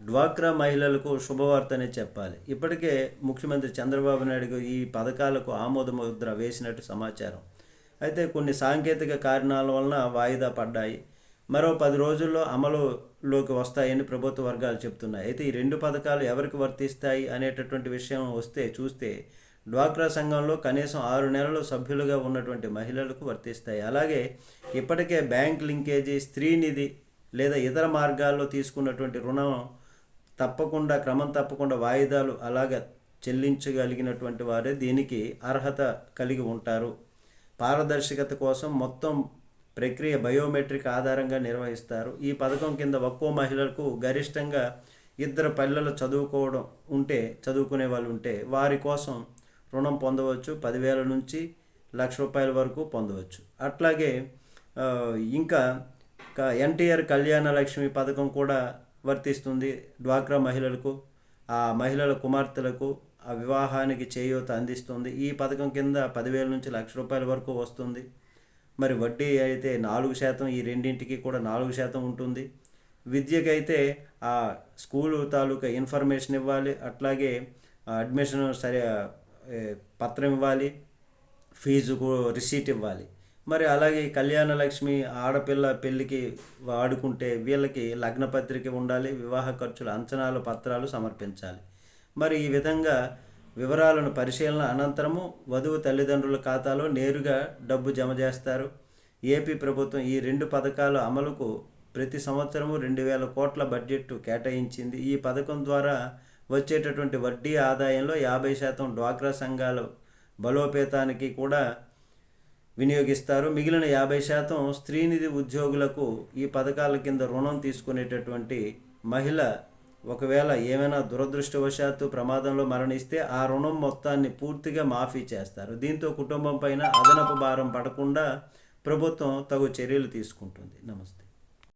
డ్వాక్రా మహిళలకు శుభవార్తనే చెప్పాలి. ఇప్పటికే ముఖ్యమంత్రి చంద్రబాబు నాయుడు ఈ పథకాలకు ఆమోద ముద్ర వేసినట్టు సమాచారం. అయితే కొన్ని సాంకేతిక కారణాల వలన వాయిదా పడ్డాయి. మరో పది రోజుల్లో అమలులోకి వస్తాయని ప్రభుత్వ వర్గాలు చెప్తున్నాయి అయితే ఈ రెండు పథకాలు ఎవరికి వర్తిస్తాయి అనేటటువంటి విషయం వస్తే చూస్తే డ్వాక్రా సంఘంలో కనీసం ఆరు నెలలు సభ్యులుగా ఉన్నటువంటి మహిళలకు వర్తిస్తాయి. అలాగే ఇప్పటికే బ్యాంక్ లింకేజీ స్త్రీనిధి లేదా ఇతర మార్గాల్లో తీసుకున్నటువంటి రుణం తప్పకుండా క్రమం తప్పకుండా వాయిదాలు అలాగ చెల్లించగలిగినటువంటి వారే దీనికి అర్హత కలిగి ఉంటారు. పారదర్శకత కోసం మొత్తం ప్రక్రియ బయోమెట్రిక్ ఆధారంగా నిర్వహిస్తారు. ఈ పథకం కింద ఒక్కో మహిళలకు గరిష్టంగా ఇద్దరు పిల్లలు చదువుకోవడం ఉంటే చదువుకునే వాళ్ళు ఉంటే వారి కోసం రుణం పొందవచ్చు. పదివేల నుంచి లక్ష రూపాయల వరకు పొందవచ్చు. అట్లాగే ఇంకా ఎన్టీఆర్ కళ్యాణ లక్ష్మి పథకం కూడా వర్తిస్తుంది. డ్వాక్రా మహిళలకు ఆ మహిళల కుమార్తెలకు ఆ వివాహానికి చేయూత అందిస్తుంది. ఈ పథకం కింద పదివేల నుంచి లక్ష రూపాయల వరకు వస్తుంది. మరి వడ్డీ అయితే నాలుగు శాతం ఈ రెండింటికి కూడా నాలుగు శాతం ఉంటుంది. విద్యకైతే ఆ స్కూలు తాలూకా ఇన్ఫర్మేషన్ ఇవ్వాలి. అట్లాగే అడ్మిషన్ సరే పత్రం ఇవ్వాలి. ఫీజుకు రిసీట్ ఇవ్వాలి. మరి అలాగే కళ్యాణ లక్ష్మి ఆడపిల్ల పెళ్ళికి వాడుకుంటే వీళ్ళకి లగ్నపత్రిక ఉండాలి వివాహ ఖర్చుల అంచనాల పత్రాలు సమర్పించాలి. మరి ఈ విధంగా వివరాలను పరిశీలన అనంతరము వధువు తల్లిదండ్రుల ఖాతాలో నేరుగా డబ్బు జమ చేస్తారు. ఏపీ ప్రభుత్వం ఈ రెండు పథకాల అమలుకు ప్రతి సంవత్సరము రెండు వేల కోట్ల బడ్జెట్ కేటాయించింది. ఈ పథకం ద్వారా వచ్చేటటువంటి వడ్డీ ఆదాయంలో యాభై శాతం డ్వాక్రా సంఘాలు బలోపేతానికి కూడా వినియోగిస్తారు. మిగిలిన యాభై శాతం స్త్రీనిధి ఉద్యోగులకు ఈ పథకాల కింద రుణం తీసుకునేటటువంటి మహిళ ఒకవేళ ఏమైనా దురదృష్టవశాత్తు ప్రమాదంలో మరణిస్తే ఆ రుణం మొత్తాన్ని పూర్తిగా మాఫీ చేస్తారు. దీంతో కుటుంబం పైన అదనపు భారం పడకుండా ప్రభుత్వం తగు చర్యలు తీసుకుంటుంది. నమస్తే.